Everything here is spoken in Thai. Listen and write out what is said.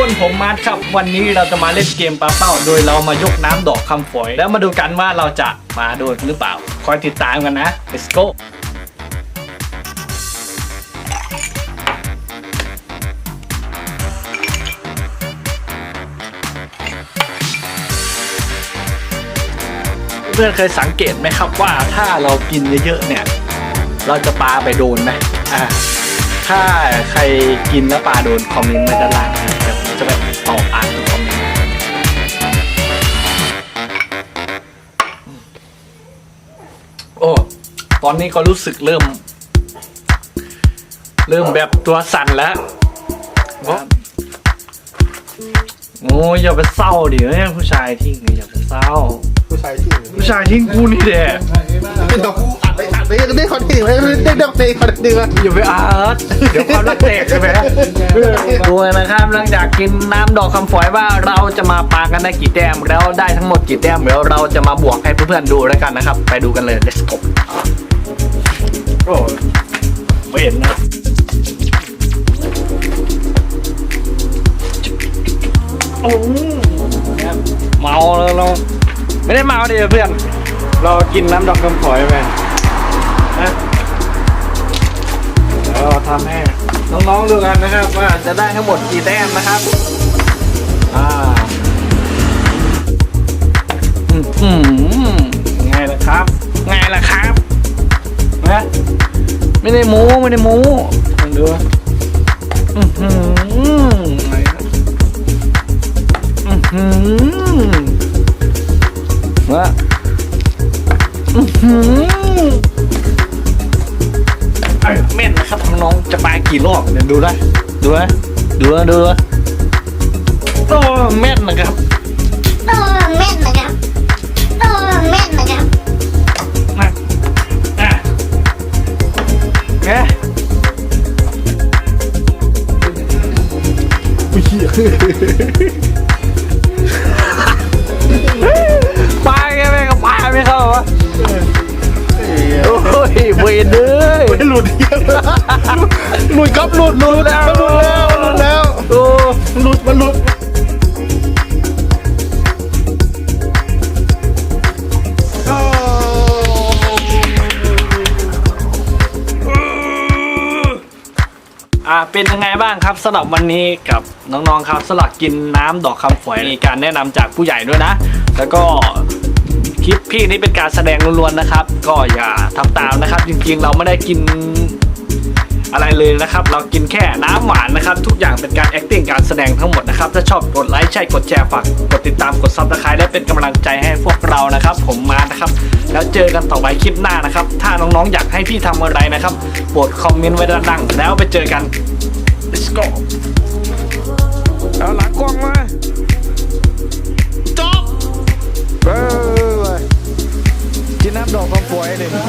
คนผมมาร์ทครับวันนี้เราจะมาเล่นเกมปลาเป้า โดยเรามายกน้ำดอกคำฝอย แล้วมาดูกันว่าเราจะมาโดนหรือเปล่า คอยติดตามกันนะ let's go เพื่อนเคยสังเกตไหมครับว่าถ้าเรากินเยอะๆเนี่ย เราจะปลาไปโดนไหมอ่าถ้าใครกินแล้วปลาโดนคอมเมนต์ไว้ด้านล่างนะ จะแบบตอบอ่านทุกคอมเมนต์โอ้ตอนนี้ก็รู้สึกเริ่ม เริ่มแบบตัวสั่นแล้วโอ้ยอย่าไปเศร้าดิเอ้ยผู้ชายทิ้งอย่าไปเศร้า ผู้ชายที่ผู้ชายทิ้งกูนี่แหละเป็นดอกอัด ไปอัดได้คอนเทนต์ไว้ได้ดอกเตะคอนเทนต์ไว้อยู่ไปอาร์ตเดี๋ยวความรักแตกใช่ไหมดูนะครับหลังจากกินน้ำดอกคำฝอยว่าเราจะมาปากันได้กี่แต้มแล้วได้ทั้งหมดกี่แต้มเดี๋ยวเราจะมาบวกให้เพื่อนๆดูแล้วกันนะครับ ไปดูกันเลย let's go โอ้ไม่เห็นนะโอ้เมาแล้วเราไม่ได้เมาดิเพื่อน เรากินน้ำดอกคำฝอยไป นะเดี๋ยวเราทำให้น้องๆดูกันนะครับ ว่าจะได้ทั้งหมดกี่แต้มนะครับ อ่าอืมอืมไงล่ะครับไงล่ะครับนะไม่ได้หมูไม่ได้หมูลองดูอือหือไงล่ะอือหือว่าอือหือ เอ้ยเม่นนะครับน้องๆจะไปกี่รอบเดี๋ยวดูนะดูนะดูนะดูนะโอ้เม่นนะครับโอ้แม่นนะครับโอ้แม่นนะครับมาอะเนี่ยผู้เหี้ย เวนเลยหลุดหี้ยหลุดครับหลุดหลุดแล้วหลุดแล้วหลุดแล้วโอ้หลุดมันหลุดอ้อ่าเป็นยังไงบ้างครับสำหรับวันนี้กับน้องๆครับสำหรับกินน้ำดอกคำฝอยมีการแนะนำจากผู้ใหญ่ด้วยนะ แล้วก็ คลิปพี่นี่เป็นการแสดงล้วนๆนะครับ ก็อย่าทำตามนะครับ จริงๆเราไม่ได้กินอะไรเลยนะครับ เรากินแค่น้ำหวานนะครับ ทุกอย่างเป็นการ acting การแสดงทั้งหมดนะครับ ถ้าชอบกดไลค์ใช่กดแชร์ฝากกดติดตามกดซับสไครต์และเป็นกำลังใจให้พวกเรานะครับ ผมมานะครับ แล้วเจอกันต่อไปคลิปหน้านะครับ ถ้าน้องๆอยากให้พี่ทำอะไรนะครับโปรดคอมเมนต์ไว้ด้านล่างแล้วไปเจอกัน let's go เอาหลังกล้องมา ด